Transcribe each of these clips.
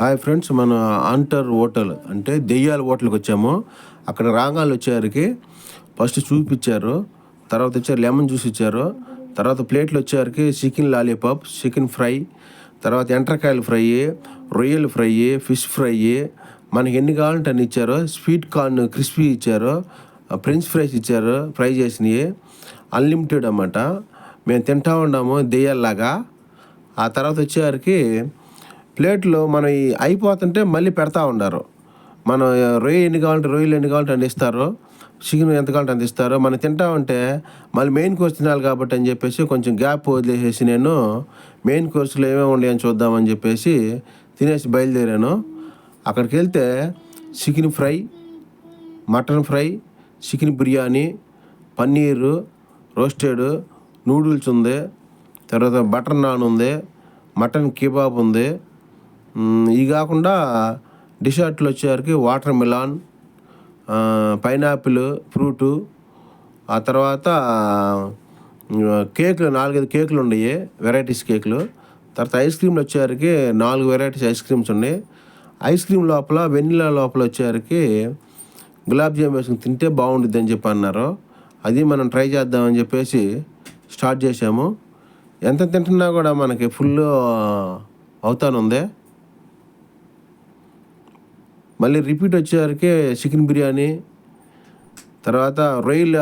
Hi friends మన ఆంటర్ hotel అంటే దెయ్యాల హోటల్కి వచ్చాము. అక్కడ రాగాలు వచ్చేసరికి ఫస్ట్ చూపించారు తర్వాత వచ్చారు లెమన్ జ్యూస్ ఇచ్చారు తర్వాత ప్లేట్లు వచ్చేసరికి చికెన్ లాలీపాప్ చికెన్ ఫ్రై తర్వాత ఎండ్రకాయలు ఫ్రై రొయ్యలు ఫ్రై ఫిష్ ఫ్రై మనకి ఎన్ని కావాలంటే అన్ని ఇచ్చారు. స్వీట్ కార్న్ క్రిస్పీ ఇచ్చారు ఫ్రెంచ్ ఫ్రైస్ ఇచ్చారు ఫ్రై చేసినవి. అన్లిమిటెడ్ అన్నమాట. మేము తింటా ఉన్నాము దెయ్యాల్లాగా. ఆ తర్వాత వచ్చేసరికి ప్లేట్లో మనం ఈ అయిపోతుంటే మళ్ళీ పెడతా ఉన్నారు మనం రొయ్య ఎన్ని కావాలంటే రొయ్యలు ఎన్ని కావాలంటే అందిస్తారు ఇస్తారు. చికెన్ ఎంత కావాలంటే అంత ఇస్తారు. మనం తింటా ఉంటే మళ్ళీ మెయిన్ కోర్స్ తినాలి కాబట్టి అని చెప్పేసి కొంచెం గ్యాప్ వదిలేసేసి నేను మెయిన్ కోర్సులో ఏమేమి ఉన్నాయని చూద్దామని చెప్పేసి తినేసి బయలుదేరాను. అక్కడికి వెళ్తే chicken fry mutton fry chicken biryani paneer roasted noodles ఉంది. తర్వాత బటర్ నాన్ ఉంది మటన్ కిబాబ్ ఉంది. ఇవి కాకుండా డిషర్ట్లు వచ్చేసరికి వాటర్ మిలాన్ పైనాపిల్ ఫ్రూటు ఆ తర్వాత కేకులు నాలుగైదు కేకులు ఉన్నాయి వెరైటీస్ కేకులు. తర్వాత ఐస్ క్రీమ్లు వచ్చేసరికి నాలుగు వెరైటీస్ ఐస్ క్రీమ్స్ ఉన్నాయి. ఐస్ క్రీమ్ లోపల వెనిలా లోపల వచ్చేసరికి గులాబ్ జామ్ వేసుకుని తింటే బాగుంటుంది అని చెప్పి అన్నారు. అది మనం ట్రై చేద్దామని చెప్పేసి స్టార్ట్ చేసాము ఎంత తింటున్నా కూడా మనకి ఫుల్ అవుతానుంది. మళ్ళీ రిపీట్ వచ్చేసరికి చికెన్ బిర్యానీ తర్వాత రొయ్యలు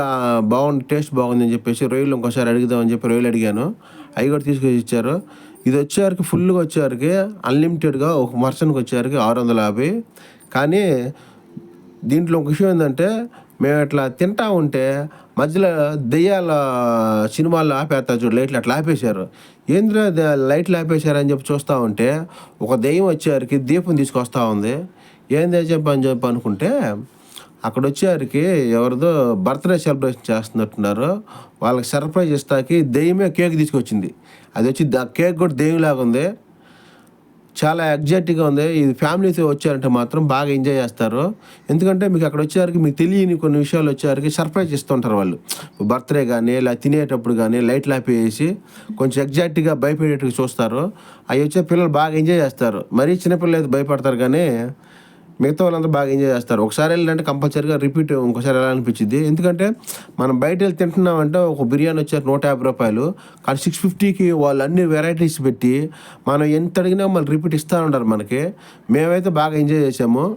బాగుంది టేస్ట్ బాగుంది అని చెప్పేసి రొయ్యలు ఇంకోసారి అడుగుదామని చెప్పి రొయ్యలు అడిగాను. అవి కూడా తీసుకొచ్చి ఇచ్చారు. ఇది వచ్చేసరికి ఫుల్గా వచ్చేసరికి అన్లిమిటెడ్గా ఒక పర్సన్కి వచ్చేసరికి ఆరు వందల యాభై. కానీ దీంట్లో ఒక విషయం ఏంటంటే మేము ఇట్లా తింటా ఉంటే మధ్యలో దెయ్యాల సినిమాల్లో ఆపేస్తారు చూడు లైట్లు అట్లా ఆపేశారు. ఏంద్రా లైట్లు ఆపేశారని చెప్పి చూస్తూ ఉంటే ఒక దెయ్యం వచ్చేసరికి దీపం తీసుకొస్తూ ఉంది. ఏంది చెప్పి అని చెప్పి అనుకుంటే అక్కడ వచ్చేవారికి ఎవరిదో బర్త్డే సెలబ్రేషన్ చేస్తున్నట్టున్నారు. వాళ్ళకి సర్ప్రైజ్ ఇస్తాకి దెయ్యమే కేక్ తీసుకొచ్చింది. అది వచ్చి ద కేక్ కూడా దెయ్యంలాగా ఉంది. చాలా ఎగ్జాక్ట్గా ఉంది. ఇది ఫ్యామిలీతో వచ్చారంటే మాత్రం బాగా ఎంజాయ్ చేస్తారు. ఎందుకంటే మీకు అక్కడ వచ్చేవారికి మీకు తెలియని కొన్ని విషయాలు వచ్చేవారికి సర్ప్రైజ్ ఇస్తుంటారు వాళ్ళు. బర్త్డే కానీ ఇలా తినేటప్పుడు కానీ లైట్లు ఆపేసి కొంచెం ఎగ్జాక్ట్గా భయపడేట్టుగా చూస్తారు. అవి వచ్చే పిల్లలు బాగా ఎంజాయ్ చేస్తారు. మరీ చిన్నపిల్లలు అయితే భయపడతారు కానీ మిగతా వాళ్ళంతా బాగా ఎంజాయ్ చేస్తారు. ఒకసారి వెళ్ళాలంటే కంపల్సరీగా రిపీట్ ఇంకోసారి వెళ్ళాలనిపించింది ఎందుకంటే మనం బయట వెళ్ళి తింటున్నామంటే ఒక బిర్యానీ వచ్చారు నూట యాభై రూపాయలు. కానీ సిక్స్ ఫిఫ్టీకి వాళ్ళు అన్ని వెరైటీస్ పెట్టి మనం ఎంత అడిగినా మళ్ళీ రిపీట్ ఇస్తూ ఉంటారు మనకి. మేమైతే బాగా ఎంజాయ్ చేసాము.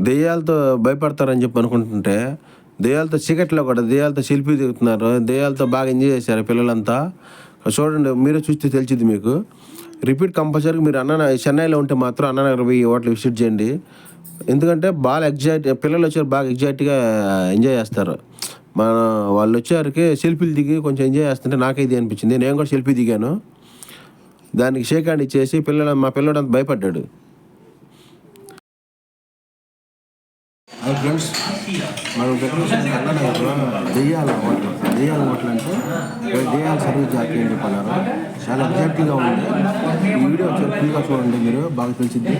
దెయ్యాలతో భయపడతారని చెప్పి అనుకుంటుంటే దెయ్యాలతో చీకట్లో కూడా దెయ్యాలతో సెల్ఫీ దిగుతున్నారు దెయ్యాలతో బాగా ఎంజాయ్ చేశారు పిల్లలంతా. చూడండి మీరే చూస్తే తెలిసింది మీకు. రిపీట్ కంపల్సరీ మీరు అన్న చెన్నైలో ఉంటే మాత్రం అన్ననగర్ పోయి హోటల్ విజిట్ చేయండి. ఎందుకంటే బాగా ఎగ్జాక్ట్ పిల్లలు వచ్చారు బాగా ఎగ్జాక్ట్గా ఎంజాయ్ చేస్తారు. మన వాళ్ళు వచ్చేసరికి సెల్ఫీలు దిగి కొంచెం ఎంజాయ్ చేస్తుంటే నాకే ఇది అనిపించింది. నేను కూడా సెల్ఫీ దిగాను. దానికి షేక్ హ్యాండ్ ఇచ్చేసి పిల్లలు మా పిల్లడు అంత భయపడ్డాడు. ఫ్రెండ్స్ మనం డెకరేషన్ అన్ననగర్లో దెయ్యాల హోటల్ దెయ్యాల హోటల్ అంటే దెయ్యాల సర్వీస్ జాతీయ అని చెప్పన్నారు. చాలా ఎగ్జాక్ట్గా ఉంది. ఈ వీడియో ఒకసారి ఫుల్గా చూడండి మీరు బాగా తెలిసింది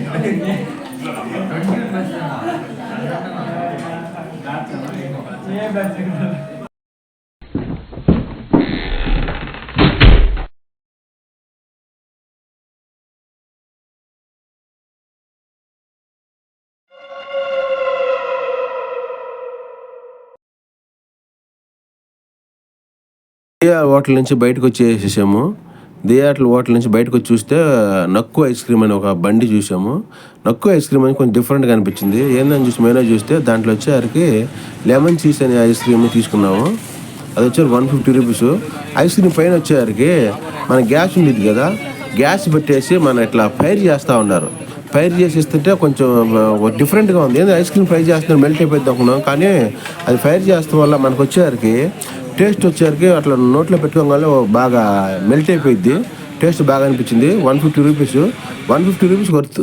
దియా హోటల్ నుంచి బయటకు వచ్చేసేసాము. దియాట్ల హోటల్ నుంచి బయటకు వచ్చి చూస్తే నక్కు ఐస్ క్రీమ్ అని ఒక బండి చూసాము. నక్కు ఐస్ క్రీమ్ అని కొంచెం డిఫరెంట్గా అనిపించింది. ఏందని చూసి మెయిన్ చూస్తే దాంట్లో వచ్చేసరికి లెమన్ చీజ్ అనే ఐస్ క్రీమ్ తీసుకున్నాము. అది వచ్చారు one fifty rupees. Ice cream పైన వచ్చేసరికి మన గ్యాస్ ఉండేది కదా గ్యాస్ పెట్టేసి మన ఇట్లా ఫైర్ చేస్తూ ఉన్నారు. ఫైర్ చేసి ఇస్తుంటే కొంచెం డిఫరెంట్గా ఉంది. ఏంది ఐస్ క్రీమ్ ఫ్రై చేస్తున్నారు మెల్ట్ అయిపోయింది అనుకున్నాం. కానీ అది ఫైర్ చేస్తాం వల్ల మనకు వచ్చేసరికి టేస్ట్ వచ్చేసరికి అట్లా నోట్లో పెట్టుకోగానే బాగా మెల్ట్ అయిపోయింది టేస్ట్ బాగా అనిపించింది. One fifty rupees. One fifty rupees worth.